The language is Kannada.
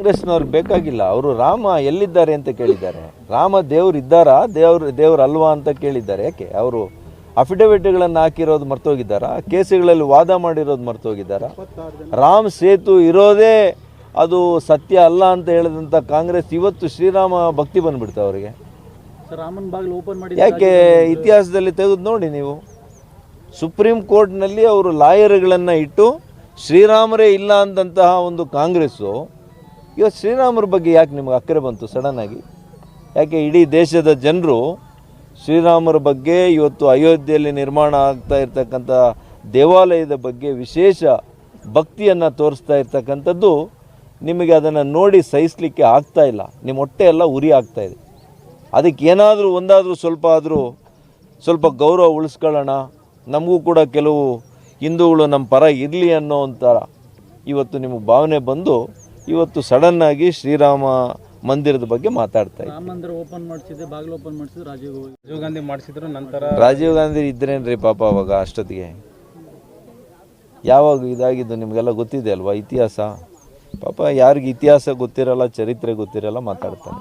ಕಾಂಗ್ರೆಸ್ನವ್ರಿಗೆ ಬೇಕಾಗಿಲ್ಲ. ಅವರು ರಾಮ ಎಲ್ಲಿದ್ದಾರೆ ಅಂತ ಕೇಳಿದ್ದಾರೆ. ರಾಮ ದೇವ್ರು ಇದ್ದಾರಾ? ದೇವ್ರ ದೇವ್ರು ಅಲ್ವಾ ಅಂತ ಕೇಳಿದ್ದಾರೆ. ಯಾಕೆ? ಅವರು ಅಫಿಡವಿಟ್ಗಳನ್ನು ಹಾಕಿರೋದು ಮರ್ತೋಗಿದ್ದಾರಾ? ಕೇಸುಗಳಲ್ಲಿ ವಾದ ಮಾಡಿರೋದು ಮರ್ತೋಗಿದ್ದಾರಾ? ರಾಮ್ ಸೇತು ಇರೋದೇ ಅದು ಸತ್ಯ ಅಲ್ಲ ಅಂತ ಹೇಳಿದಂಥ ಕಾಂಗ್ರೆಸ್ ಇವತ್ತು ಶ್ರೀರಾಮ ಭಕ್ತಿ ಬಂದ್ಬಿಡ್ತು ಅವರಿಗೆ. ಯಾಕೆ ಇತಿಹಾಸದಲ್ಲಿ ತೆಗೆದು ನೋಡಿ ನೀವು. ಸುಪ್ರೀಂ ಕೋರ್ಟ್ನಲ್ಲಿ ಅವರು ಲಾಯರ್ಗಳನ್ನು ಇಟ್ಟು ಶ್ರೀರಾಮರೇ ಇಲ್ಲ ಅಂದಂತಹ ಒಂದು ಕಾಂಗ್ರೆಸ್ಸು ಇವತ್ತು ಶ್ರೀರಾಮರ ಬಗ್ಗೆ ಯಾಕೆ ನಿಮ್ಗೆ ಅಕ್ಕರೆ ಬಂತು ಸಡನ್ನಾಗಿ ಯಾಕೆ ಇಡೀ ದೇಶದ ಜನರು ಶ್ರೀರಾಮರ ಬಗ್ಗೆ ಇವತ್ತು ಅಯೋಧ್ಯೆಯಲ್ಲಿ ನಿರ್ಮಾಣ ಆಗ್ತಾ ಇರ್ತಕ್ಕಂಥ ದೇವಾಲಯದ ಬಗ್ಗೆ ವಿಶೇಷ ಭಕ್ತಿಯನ್ನು ತೋರಿಸ್ತಾ ಇರ್ತಕ್ಕಂಥದ್ದು ನಿಮಗೆ ಅದನ್ನು ನೋಡಿ ಸಹಿಸಲಿಕ್ಕೆ ಆಗ್ತಾ ಇಲ್ಲ. ನಿಮ್ಮ ಹೊಟ್ಟೆ ಎಲ್ಲ ಉರಿ ಆಗ್ತಾ ಇದೆ. ಅದಕ್ಕೆ ಏನಾದರೂ ಒಂದಾದರೂ ಸ್ವಲ್ಪ ಆದರೂ ಸ್ವಲ್ಪ ಗೌರವ ಉಳಿಸ್ಕೊಳ್ಳೋಣ. ನಮಗೂ ಕೂಡ ಕೆಲವು ಹಿಂದೂಗಳು ನಮ್ಮ ಪರ ಇರಲಿ ಅನ್ನೋ ಒಂಥರ ಇವತ್ತು ನಿಮಗೆ ಭಾವನೆ ಬಂದು ಇವತ್ತು ಸಡನ್ ಆಗಿ ಶ್ರೀರಾಮ ಮಂದಿರದ ಬಗ್ಗೆ ಮಾತಾಡ್ತಾ ಇದ್ದೀವಿ ರಾಜೀವ್ ಗಾಂಧಿ ರಾಜೀವ್ ಗಾಂಧಿ ನಂತರ ರಾಜೀವ್ ಗಾಂಧಿ ಇದ್ರೇನ್ರಿ ಪಾಪ ಅವಾಗ ಅಷ್ಟೊತ್ತಿಗೆ? ಯಾವಾಗ ಇದಾಗಿದ್ದು ನಿಮಗೆಲ್ಲ ಗೊತ್ತಿದೆ ಅಲ್ವಾ ಇತಿಹಾಸ? ಪಾಪ ಯಾರಿಗೆ ಇತಿಹಾಸ ಗೊತ್ತಿರಲ್ಲ ಚರಿತ್ರೆ ಗೊತ್ತಿರಲ್ಲ ಮಾತಾಡ್ತಾನೆ.